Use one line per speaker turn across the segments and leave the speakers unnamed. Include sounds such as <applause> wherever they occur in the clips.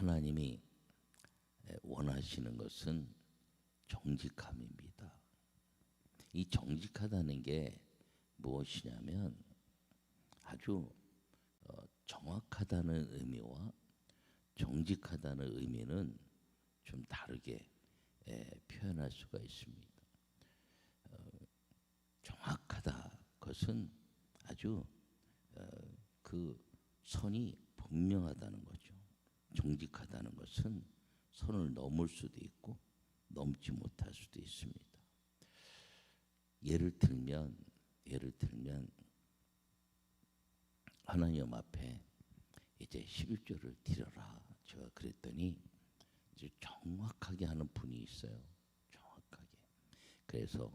하나님이 원하시는 것은 정직함입니다. 이 정직하다는 게 무엇이냐면 아주 어, 정확하다는 의미와 정직하다는 의미는 좀 다르게 에, 표현할 수가 있습니다. 어, 정확하다 것은 아주 어, 그 선이 분명하다는 거죠. 정직하다는 것은 선을 넘을 수도 있고 넘지 못할 수도 있습니다. 예를 들면 예를 들면 하나님 앞에 이제 11조를 드려라. 제가 그랬더니 이제 정확하게 하는 분이 있어요. 정확하게. 그래서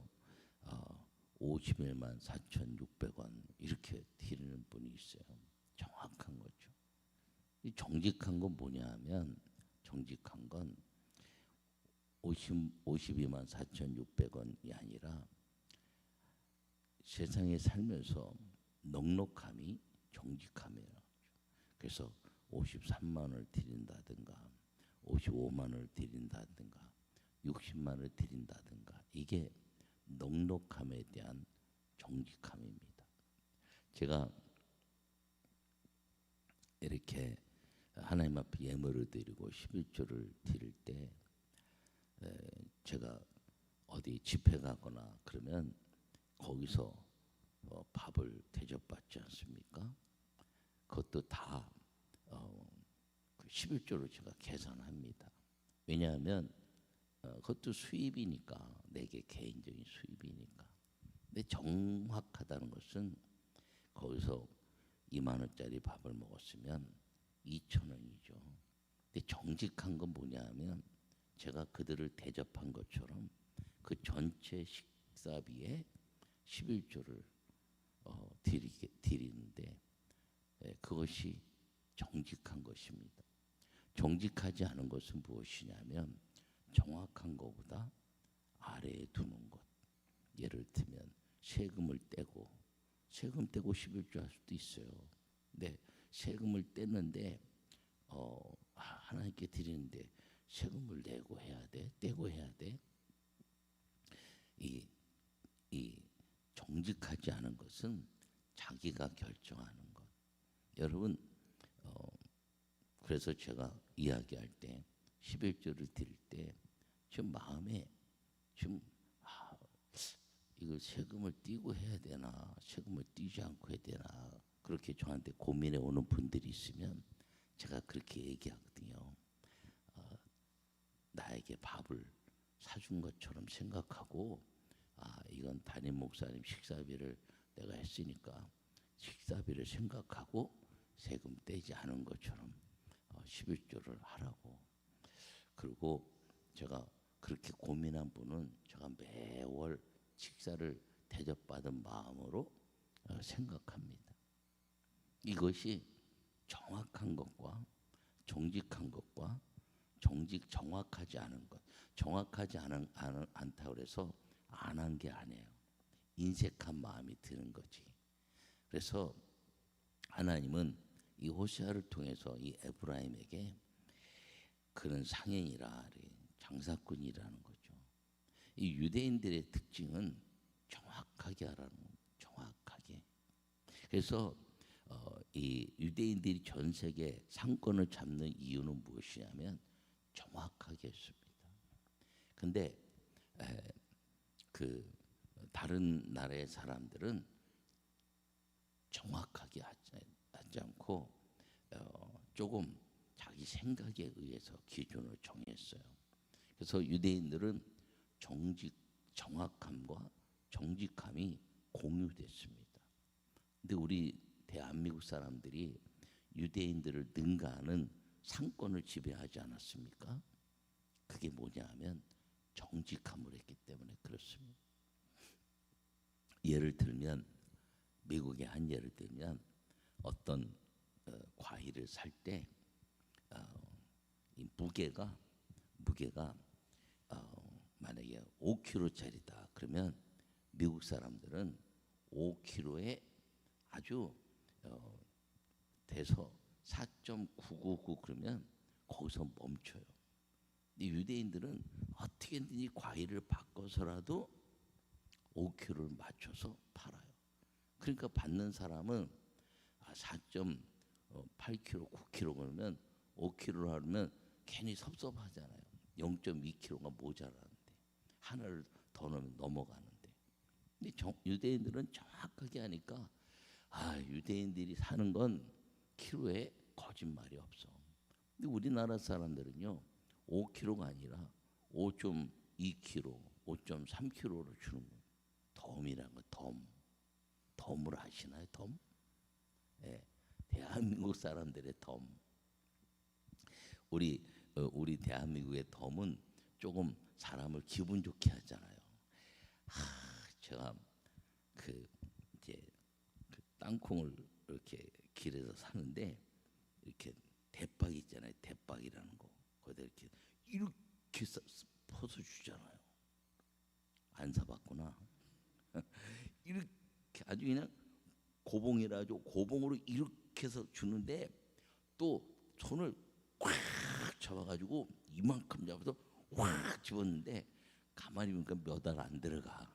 어, 51만 4,600원 이렇게 드리는 분이 있어요. 정확한 거죠. 이 정직한 건 뭐냐 하면 정직한 건 50, 52만 4,600원이 아니라 세상에 살면서 넉넉함이 정직함이에요. 그래서 53만 원을 드린다든가 55만 원을 드린다든가 60만 원을 드린다든가 이게 넉넉함에 대한 정직함입니다. 제가 이렇게 하나님 앞에 예물을 드리고 11조를 드릴 때 제가 어디 집회 가거나 그러면 거기서 어, 밥을 대접받지 않습니까? 그것도 다 어, 그 11조로 제가 계산합니다. 왜냐하면 어, 그것도 수입이니까 내게 개인적인 수입이니까. 근데 정확하다는 것은 거기서 2만 원짜리 밥을 먹었으면 2천 원이죠. 근데 정직한 건 뭐냐하면 제가 그들을 대접한 것처럼 그 전체 식사비에 11조를 어, 드리게, 드리는데 예, 그것이 정직한 것입니다. 정직하지 않은 것은 무엇이냐면 정확한 것보다 아래에 두는 것. 예를 들면 세금을 떼고 세금 떼고 11조 할 수도 있어요. 근데 세금을 떼는데 어, 하나님께 드리는데 세금을 내고 해야 돼, 떼고 해야 돼. 이, 이 정직하지 않은 것은 자기가 결정하는 것. 여러분, 어, 그래서 제가 이야기할 때 11조를 드릴 때좀 마음에 좀 아, 이거 세금을 띄고 해야 되나 세금을 띄지 않고 해야 되나 그렇게 저한테 고민해 오는 분들이 있으면 제가 그렇게 얘기하거든요. 어, 나에게 밥을 사준 것처럼 생각하고 아 이건 담임 목사님 식사비를 내가 했으니까 식사비를 생각하고 세금 떼지 않은 것처럼 어, 11조를 하라고 그리고 제가 그렇게 고민한 분은 제가 매월 식사를 대접받은 마음으로 어, 생각합니다. 이것이 정확한 것과 정직한 것과 정직 정확하지 않은 것, 정확하지 않은, 않, 않다 그래서 안 한 게 아니에요. 인색한 마음이 드는 거지. 그래서 하나님은 이 호시아를 통해서 이 에브라임에게 그런 상인이라 장사꾼이라는 거죠. 이 유대인들의 특징은 정확하게 하라는. 정확하게. 그래서 어, 이 유대인들이 전 세계 상권을 잡는 이유는 무엇이냐면 정확하게 했습니다. 근데 에, 그 다른 나라의 사람들은 정확하게 하지, 하지 않고 어, 조금 자기 생각에 의해서 기준을 정했어요. 그래서 유대인들은 정직 정확함과 정직함이 공유됐습니다. 근데 우리 대한민국 사람들이 유대인들을 능가하는 상권을 지배하지 않았습니까? 그게 뭐냐 하면 정직함을 했기 때문에 그렇습니다. 예를 들면 미국의 한 예를 들면 어떤 어, 과일을 살때 어, 무게가 무게가 어, 만약에 5kg짜리다 그러면 미국 사람들은 5kg에 아주 어, 돼서 4.999 그러면 거기서 멈춰요. 이 유대인들은 어떻게든지 과일을 바꿔서라도 5kg를 맞춰서 팔아요. 그러니까 받는 사람은 아, 4.8kg, 9kg 그러면 5kg를 하면 괜히 섭섭하잖아요. 0.2kg가 모자라는데 하나를 더 넣으면 넘어가는데. 근데 정, 유대인들은 정확하게 하니까 아 유대인들이 사는 건 키로에 거짓말이 없어. 근데 우리나라 사람들은요 5kg가 아니라 5.2kg, 5.3kg로 주는 거예요. 덤이라는 거 덤. 덤을 아시나요? 덤? 예, 대한민국 사람들의 덤. 우리 어, 우리 대한민국의 덤은 조금 사람을 기분 좋게 하잖아요. 하, 제가 그 땅콩을 이렇게 길에서 사는데 이렇게 대박 있잖아요. 대박이라는 거. 거기다 이렇게 이렇게 써- 퍼서 주잖아요. 안 사봤구나. <laughs> 이렇게 아주 그냥 고봉이라 죠 고봉으로 이렇게 해서 주는데 또 손을 꽉 잡아가지고 이만큼 잡아서 확 집었는데 가만히 보니까 몇 알 안 들어가.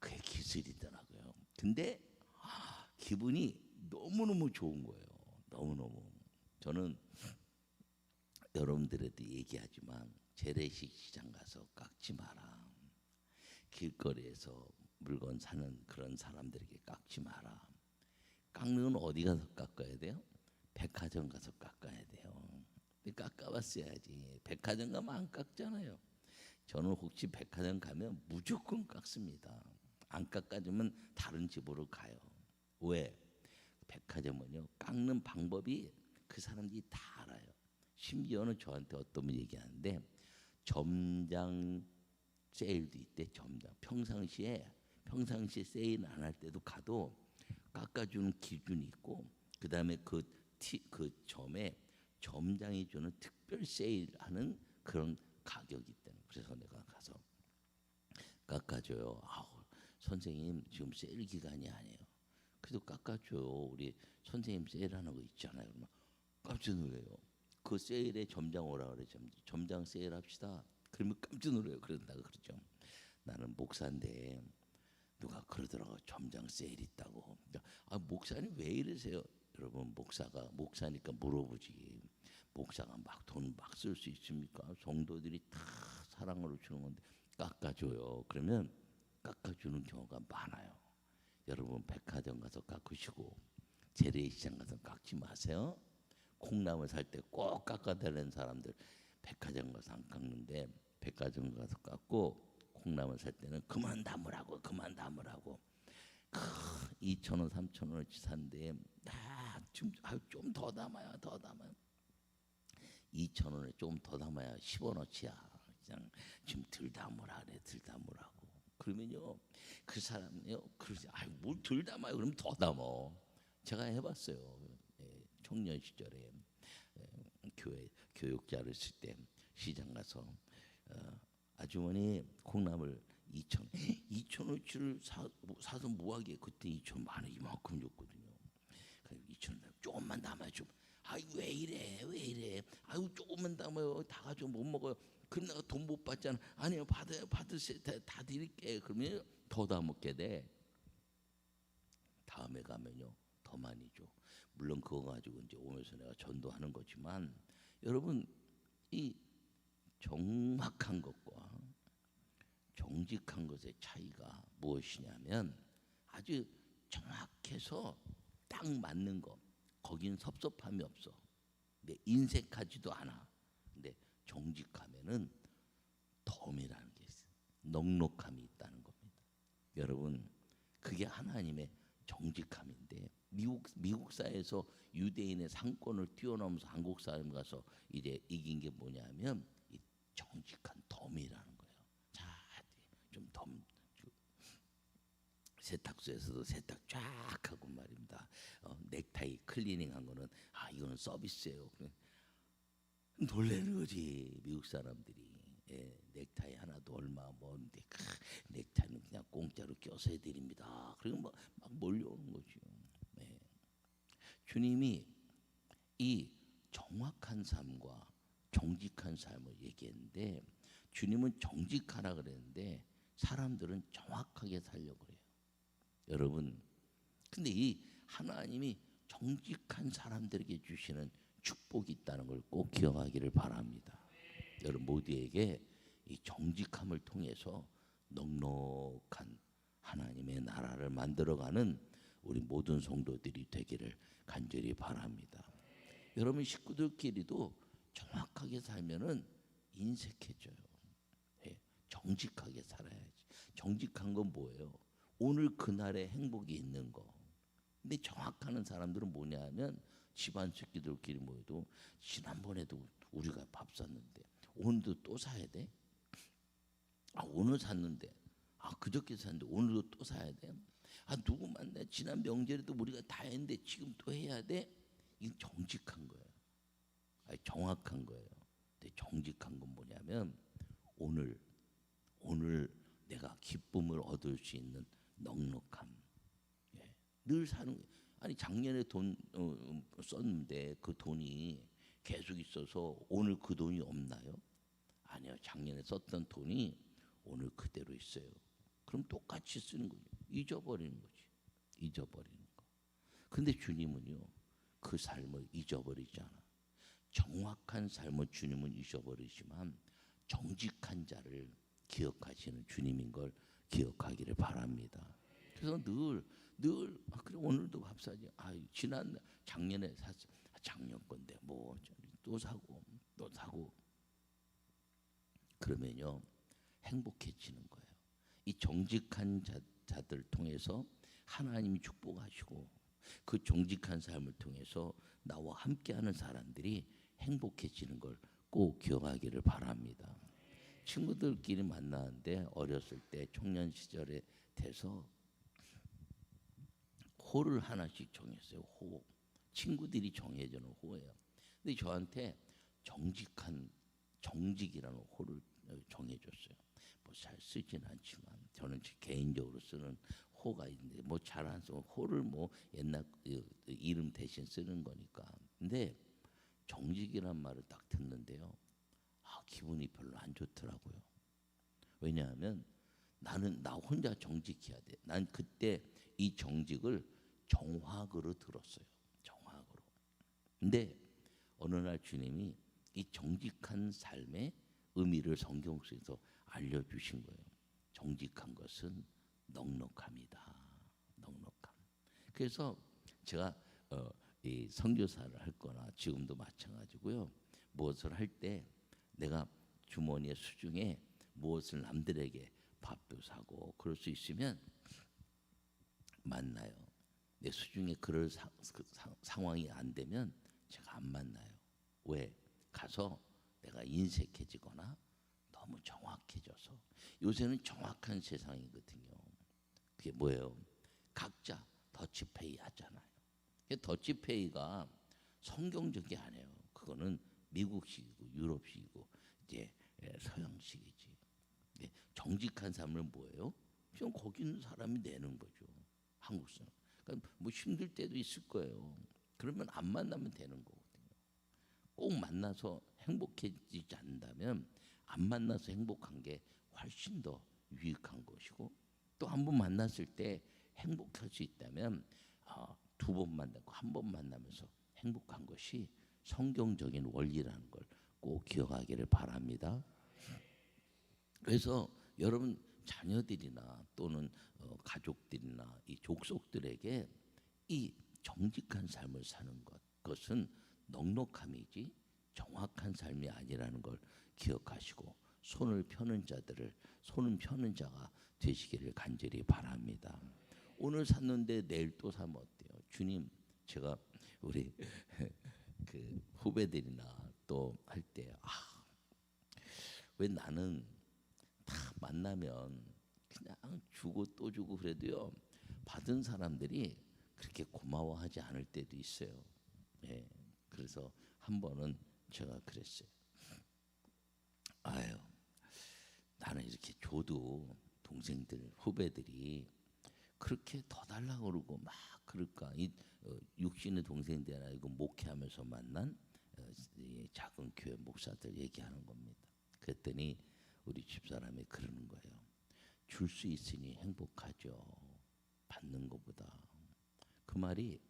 그게 기술이더라고요. 근데 아, 기분이 너무너무 좋은 거예요. 너무너무. 저는 여러분들에도 얘기하지만 재래식 시장 가서 깎지 마라. 길거리에서 물건 사는 그런 사람들에게 깎지 마라. 깎는 건 어디 가서 깎아야 돼요? 백화점 가서 깎아야 돼요. 깎아봤어야지. 백화점 가면 안 깎잖아요. 저는 혹시 백화점 가면 무조건 깎습니다. 안 깎아주면 다른 집으로 가요. 왜? 백화점은요 깎는 방법이 그 사람들이 다 알아요. 심지어는 저한테 어떤 분 얘기하는데 점장 세일도 있대. 점장 평상시에 평상시에 세일 안 할 때도 가도 깎아주는 기준이 있고 그 다음에 그, 티, 그 점에 점장이 주는 특별 세일하는 그런 가격이 있다는. 그래서 내가 가서 깎아줘요. 아우, 선생님 지금 세일 기간이 아니에요. 그래도 깎아줘요. 우리 선생님 세일하는 거 있잖아요. 그러면 깜짝 놀래요. 그 세일에 점장 오라 그래. 점- 점장 세일합시다. 그러면 깜짝 놀래요. 그런다고 그러죠. 나는 목사인데 누가 그러더라고 점장 세일 있다고. 아 목사님 왜 이러세요? 여러분 목사가 목사니까 물어보지. 목사가 막 돈 막 쓸 수 있습니까? 성도들이 다 사랑으로 주는 건데 깎아줘요. 그러면 깎아주는 경우가 많아요. 여러분 백화점 가서 깎으시고 재래시장 가서 깎지 마세요. 콩나물 살 때 꼭 깎아달라는 사람들 백화점 가서 안 깎는데 백화점 가서 깎고 콩나물 살 때는 그만 담으라고 그만 담으라고 2천 원, 3천 원어치 산데 좀더 담아요, 더 담아요. 2천 원에 좀 더 담아야 10원어치야. 그냥 좀덜 담으라 그래, 덜 담으라고. 그러면요, 그 사람요, 그러지, 아이 뭘덜 담아요? 그럼 더 담어. 제가 해봤어요. 예, 청년 시절에 예, 교회 교육자를 쓸 때 시장 가서 어, 아주머니 콩나물 2천 2천 원치를 사 사서 뭐하게 그때 2천 만원 이만큼 줬거든요. 그래 2천 원 조금만 담아줘. 아이 왜 이래 왜 이래 아유 조금만 담아요 다 가지고 못 먹어요 그럼 내가 돈 못 받잖아. 아니요 받아요. 받으세요 다, 다 드릴게. 그러면 더 담먹게 돼. 다음에 가면요 더 많이 줘. 물론 그거 가지고 이제 오면서 내가 전도하는 거지만 여러분 이 정확한 것과 정직한 것의 차이가 무엇이냐면 아주 정확해서 딱 맞는 거. 거긴 섭섭함이 없어. 근데 인색하지도 않아. 근데 정직하면은 덤이라는 게 있어. 넉넉함이 있다는 겁니다. 여러분 그게 하나님의 정직함인데 미국 미국 사회에서 유대인의 상권을 뛰어넘어서 한국 사람 가서 이제 이긴 게 뭐냐면 이 정직한 덤이라는 거예요. 자, 좀 덤 세탁소에서도 세탁 쫙 하고 말입니다. 어, 넥타이 클리닝한 거는 아 이거는 서비스예요. 놀래는 거지 미국 사람들이 예, 넥타이 하나도 얼마 뭔데 크, 넥타이는 그냥 공짜로 껴서 해드립니다. 그리고 막, 막 몰려오는 거죠. 예. 주님이 이 정확한 삶과 정직한 삶을 얘기했는데 주님은 정직하라 그랬는데 사람들은 정확하게 살려고 그래요. 여러분, 근데 이 하나님이 정직한 사람들에게 주시는 축복이 있다는 걸 꼭 기억하기를 바랍니다. 여러분 모두에게 이 정직함을 통해서 넉넉한 하나님의 나라를 만들어가는 우리 모든 성도들이 되기를 간절히 바랍니다. 여러분 식구들끼리도 정확하게 살면은 인색해져요. 예, 정직하게 살아야지. 정직한 건 뭐예요? 오늘 그날의 행복이 있는 거. 근데 정확하는 사람들은 뭐냐면 집안 새끼들끼리 모여도 지난번에도 우리가 밥 샀는데 오늘도 또 사야 돼? 아 오늘 샀는데 아 그저께 샀는데 오늘도 또 사야 돼? 아 누구 만나 지난 명절에도 우리가 다 했는데 지금 또 해야 돼? 이건 정직한 거예요. 아니, 정확한 거예요. 근데 정직한 건 뭐냐면 오늘 오늘 내가 기쁨을 얻을 수 있는 넉넉함. 예. 늘 사는 거예요. 아니 작년에 돈 어, 썼는데 그 돈이 계속 있어서 오늘 그 돈이 없나요? 아니요. 작년에 썼던 돈이 오늘 그대로 있어요. 그럼 똑같이 쓰는 거죠. 잊어버리는 거지. 잊어버리는 거. 근데 주님은요. 그 삶을 잊어버리지 않아. 정확한 삶을 주님은 잊어버리지만 정직한 자를 기억하시는 주님인 걸 기억하기를 바랍니다. 그래서 늘, 늘, 아, 그래, 오늘도 밥 사지. 아, 지난, 작년에 샀어. 아, 작년 건데, 뭐, 또 사고, 또 사고. 그러면요, 행복해지는 거예요. 이 정직한 자, 자들 통해서 하나님이 축복하시고, 그 정직한 삶을 통해서 나와 함께하는 사람들이 행복해지는 걸 꼭 기억하기를 바랍니다. 친구들끼리 만나는데 어렸을 때 청년 시절에 돼서 호를 하나씩 정했어요. 호. 친구들이 정해주는 호예요. 근데 저한테 정직한 정직이라는 호를 정해줬어요. 뭐 잘 쓰진 않지만 저는 개인적으로 쓰는 호가 있는데 뭐 잘안 써. 호를 뭐 옛날 이름 대신 쓰는 거니까. 근데 정직이란 말을 딱 듣는데요. 아, 기분이 별로 안 좋더라고요. 왜냐하면 나는 나 혼자 정직해야 돼. 난 그때 이 정직을 정확으로 들었어요. 정확으로. 근데 어느 날 주님이 이 정직한 삶의 의미를 성경 속에서 알려주신 거예요. 정직한 것은 넉넉함이다. 넉넉함. 그래서 제가 어, 이 선교사를 할 거나 지금도 마찬가지고요. 무엇을 할 때 내가 주머니의 수중에 무엇을 남들에게 밥도 사고 그럴 수 있으면 만나요. 내 수중에 그럴 사, 그 사, 상황이 안 되면 제가 안 만나요. 왜? 가서 내가 인색해지거나 너무 정확해져서 요새는 정확한 세상이거든요. 그게 뭐예요? 각자 더치페이 하잖아요. 더치페이가 성경적이 아니에요. 그거는 미국식이고 유럽식이고 이제 예, 서양식이지. 예, 정직한 삶은 뭐예요? 그냥 거기 있는 사람이 내는 거죠. 한국 사람. 그러니까 뭐 힘들 때도 있을 거예요. 그러면 안 만나면 되는 거거든요. 꼭 만나서 행복해지지 않는다면 안 만나서 행복한 게 훨씬 더 유익한 것이고 또 한 번 만났을 때 행복할 수 있다면 어, 두번 만나고 한 번 만나면서 행복한 것이 성경적인 원리라는 걸 꼭 기억하기를 바랍니다. 그래서 여러분 자녀들이나 또는 어, 가족들이나 이 족속들에게 이 정직한 삶을 사는 것 그것은 넉넉함이지 정확한 삶이 아니라는 걸 기억하시고 손을 펴는 자들을 손을 펴는 자가 되시기를 간절히 바랍니다. 오늘 샀는데 내일 또 사면 어때요? 주님, 제가 우리 <laughs> 그 후배들이나 또 할 때 아, 왜 나는 다 만나면 그냥 주고 또 주고 그래도요 받은 사람들이 그렇게 고마워하지 않을 때도 있어요. 예, 그래서 한 번은 제가 그랬어요. 아유, 나는 이렇게 줘도 동생들 후배들이 그렇게 더 달라고 그러고 막 그럴까 이 어, 육신의 동생들 아니고 목회하면서 만난 어, 이 작은 교회 목사들 얘기하는 겁니다. 그랬더니 우리 집사람이 그러는 거예요. 줄 수 있으니 행복하죠. 받는 것보다 그 말이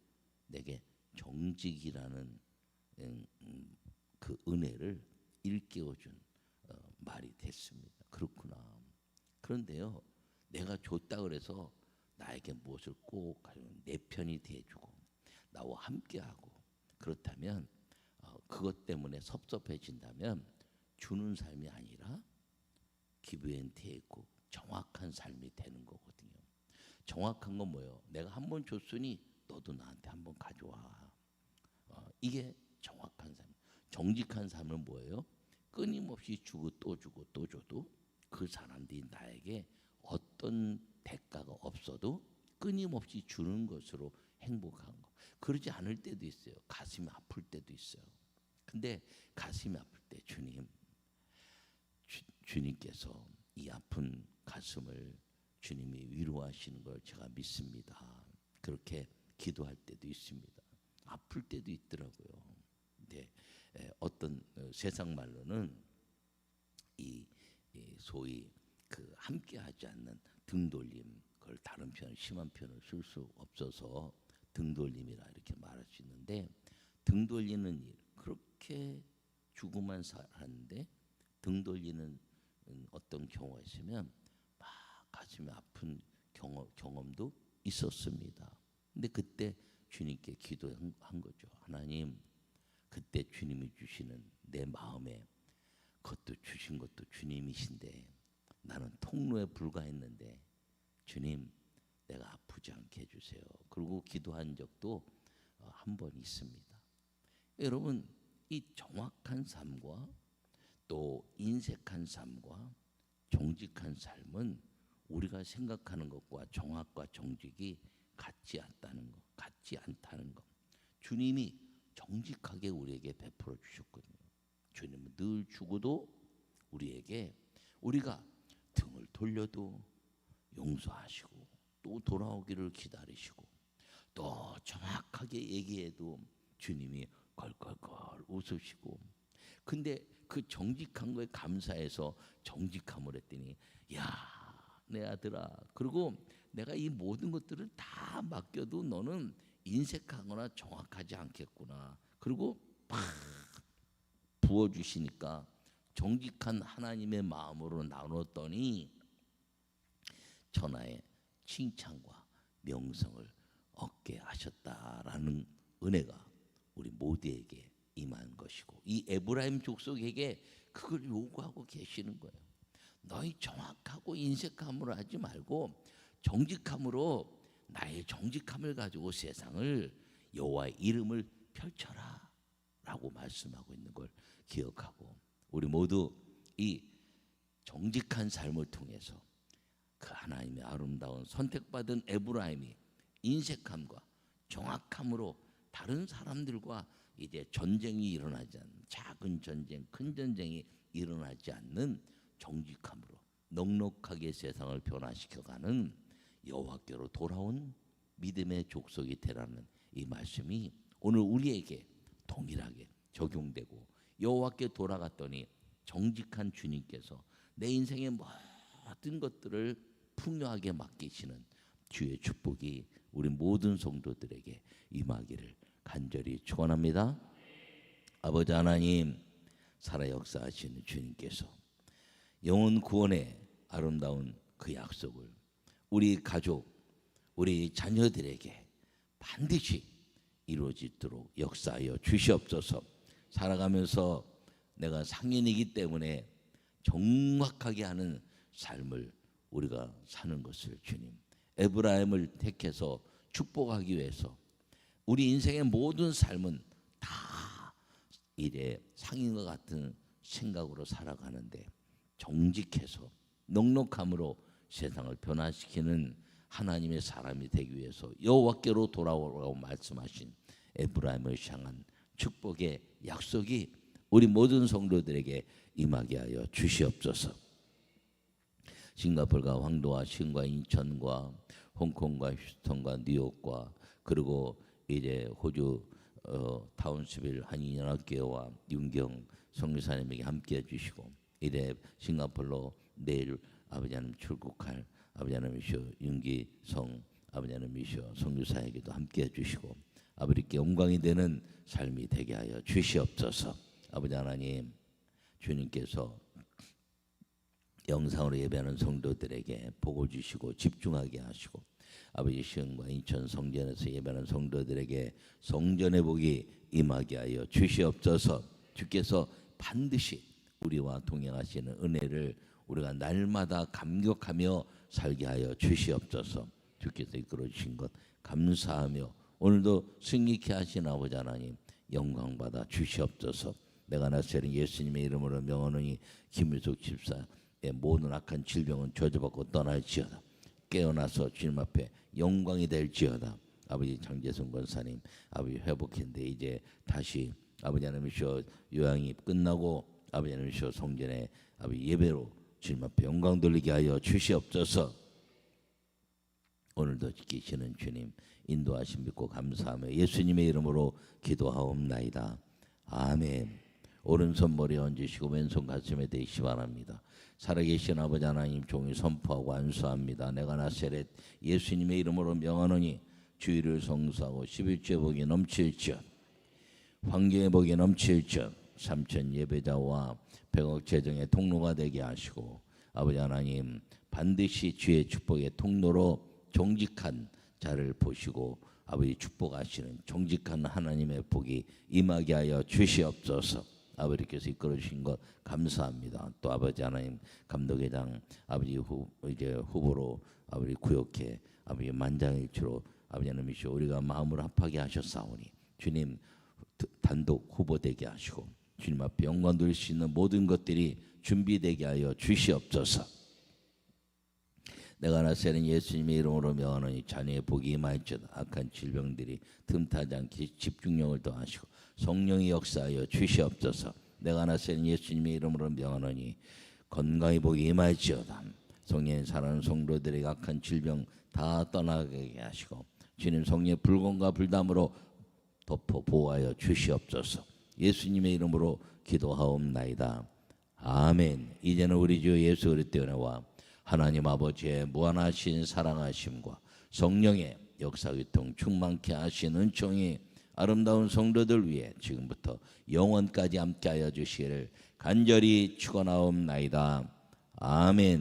내게 정직이라는 음, 음, 그 은혜를 일깨워준 어, 말이 됐습니다. 그렇구나. 그런데요, 내가 줬다 그래서 나에게 무엇을 꼭 내 편이 돼주고 나와 함께하고 그렇다면 어, 그것 때문에 섭섭해진다면 주는 삶이 아니라 기브앤테이크 정확한 삶이 되는 거거든요. 정확한 건 뭐예요? 내가 한 번 줬으니 너도 나한테 한 번 가져와. 어, 이게 정확한 삶. 정직한 삶은 뭐예요? 끊임없이 주고 또 주고 또 줘도 그 사람들이 나에게 어떤 대가가 없어도 끊임없이 주는 것으로 행복한 거. 그러지 않을 때도 있어요. 가슴이 아플 때도 있어요. 근데 가슴이 아플 때 주님 주, 주님께서 이 아픈 가슴을 주님이 위로하시는 걸 제가 믿습니다. 그렇게 기도할 때도 있습니다. 아플 때도 있더라고요. 근데 에, 어떤 어, 세상 말로는 이, 이 소위 그 함께하지 않는 등돌림 그걸 다른 편 심한 편을 쓸 수 없어서 등돌림이라 이렇게 말할 수 있는데 등 돌리는 일 그렇게 주고만 살았는데 등 돌리는 음, 어떤 경우가 있으면 막 가슴이 아픈 경험, 경험도 있었습니다. 근데 그때 주님께 기도한 한 거죠. 하나님, 그때 주님이 주시는 내 마음에 그것도 주신 것도 주님이신데 나는 통로에 불과했는데 주님 내가 아프지 않게 해주세요. 그리고 기도한 적도 어, 한번 있습니다. 여러분 이 정확한 삶과 또 인색한 삶과 정직한 삶은 우리가 생각하는 것과 정확과 정직이 같지 않다는 것, 같지 않다는 것. 주님이 정직하게 우리에게 베풀어 주셨거든요. 주님은 늘 주고도 우리에게 우리가 등을 돌려도 용서하시고 또 돌아오기를 기다리시고 또 정확하게 얘기해도 주님이 걸걸걸 웃으시고 근데 그 정직한 거에 감사해서 정직함을 했더니 야 내 아들아. 그리고 내가 이 모든 것들을 다 맡겨도 너는 인색하거나 정확하지 않겠구나. 그리고 팍 부어주시니까 정직한 하나님의 마음으로 나눴더니 천하의 칭찬과 명성을 얻게 하셨다라는 은혜가 우리 모두에게 임한 것이고 이 에브라임 족속에게 그걸 요구하고 계시는 거예요. 너희 정확하고 인색함으로 하지 말고 정직함으로 나의 정직함을 가지고 세상을 여호와의 이름을 펼쳐라라고 말씀하고 있는 걸 기억하고 우리 모두 이 정직한 삶을 통해서 그 하나님의 아름다운 선택받은 에브라임이 인색함과 정확함으로 다른 사람들과 이제 전쟁이 일어나지 않는 작은 전쟁, 큰 전쟁이 일어나지 않는 정직함으로 넉넉하게 세상을 변화시켜가는 여호와께로 돌아온 믿음의 족속이 되라는 이 말씀이 오늘 우리에게 동일하게 적용되고 여호와께 돌아갔더니 정직한 주님께서 내 인생의 모든 것들을 풍요하게 맡기시는 주의 축복이 우리 모든 성도들에게 임하기를 간절히 축원합니다. 아버지 하나님 살아 역사하시는 주님께서 영혼 구원의 아름다운 그 약속을 우리 가족, 우리 자녀들에게 반드시 이루어지도록 역사하여 주시옵소서. 살아가면서 내가 상인이기 때문에 정확하게 하는 삶을 우리가 사는 것을 주님 에브라임을 택해서 축복하기 위해서 우리 인생의 모든 삶은 다 이래 상인과 같은 생각으로 살아가는데 정직해서 넉넉함으로 세상을 변화시키는 하나님의 사람이 되기 위해서 여호와께로 돌아오라고 말씀하신 에브라임을 향한 축복의 약속이 우리 모든 성도들에게 임하게 하여 주시옵소서. 싱가폴과 황도와 신과 인천과 홍콩과 휴스턴과 뉴욕과 그리고 이제 호주 어, 타운스빌 한인연합교회와 윤경 성교사님에게 함께해 주시고 이래 싱가폴로 내일 아버지 하나님 출국할 아버지 하나님이시여 윤기성 아버지 하나님이시여 성교사에게도 함께해 주시고 아버지께 영광이 되는 삶이 되게 하여 주시옵소서. 아버지 하나님 주님께서 영상으로 예배하는 성도들에게 복을 주시고 집중하게 하시고 아버지 시흥과 인천 성전에서 예배하는 성도들에게 성전의 복이 임하게 하여 주시옵소서. 주께서 반드시 우리와 동행하시는 은혜를 우리가 날마다 감격하며 살게 하여 주시옵소서. 주께서 이끌어 주신 것 감사하며 오늘도 승리케 하신 아버지 하나님 영광 받아 주시옵소서. 내가 나세는 예수님의 이름으로 명하노니 김유석 집사의 모든 악한 질병은 저주받고 떠날지어다 깨어나서 주님 앞에 영광이 될지어다. 아버지 장재성 권사님 아버지 회복했는데 이제 다시 아버지 하나님이시여 요양이 끝나고 아버지 하나님이시여 성전에 아버지 예배로 주님 앞에 영광 돌리게 하여 주시옵소서. 오늘도 지키시는 주님 인도하심 믿고 감사하며 예수님의 이름으로 기도하옵나이다. 아멘. 오른손 머리에 얹으시고 왼손 가슴에 대시 바랍니다 살아계신 아버지 하나님 종이 선포하고 안수합니다. 내가 나세렛 예수님의 이름으로 명하노니 주의를 성수하고 11째 복이 넘칠지어 환경의 복이 넘칠지어 삼천 예배자와 백억 재정의 통로가 되게 하시고 아버지 하나님 반드시 주의 축복의 통로로 정직한 자를 보시고 아버지 축복하시는 정직한 하나님의 복이 임하게 하여 주시옵소서. 아버지께서 이끌어 주신 것 감사합니다. 또 아버지 하나님 감독회장 아버지 후 이제 후보로 아버지 구역회 아버지 만장일치로 아버지 하나님이시오 우리가 마음을 합하게 하셨사오니 주님 단독 후보 되게 하시고 주님 앞에 영광 돌릴 수 있는 모든 것들이 준비되게 하여 주시옵소서. 내가 나세는 예수님의 이름으로 명하노니 자녀의 복이 임하였다. 악한 질병들이 틈타지 않게 집중력을 더하시고 성령이 역사하여 주시옵소서. 내가 나세는 예수님의 이름으로 명하노니 건강의 복이 임하였지어다. 성령 사랑하는 성도들에게 악한 질병 다 떠나게 하시고 주님 성령의 불건과 불담으로 덮어 보호하여 주시옵소서. 예수님의 이름으로 기도하옵나이다. 아멘. 이제는 우리 주 예수 그리스도의 은혜와 하나님 아버지의 무한하신 사랑하심과 성령의 역사교통 충만케 하신 은총이 아름다운 성도들 위해 지금부터 영원까지 함께하여 주시기를 간절히 축원하옵나이다. 아멘.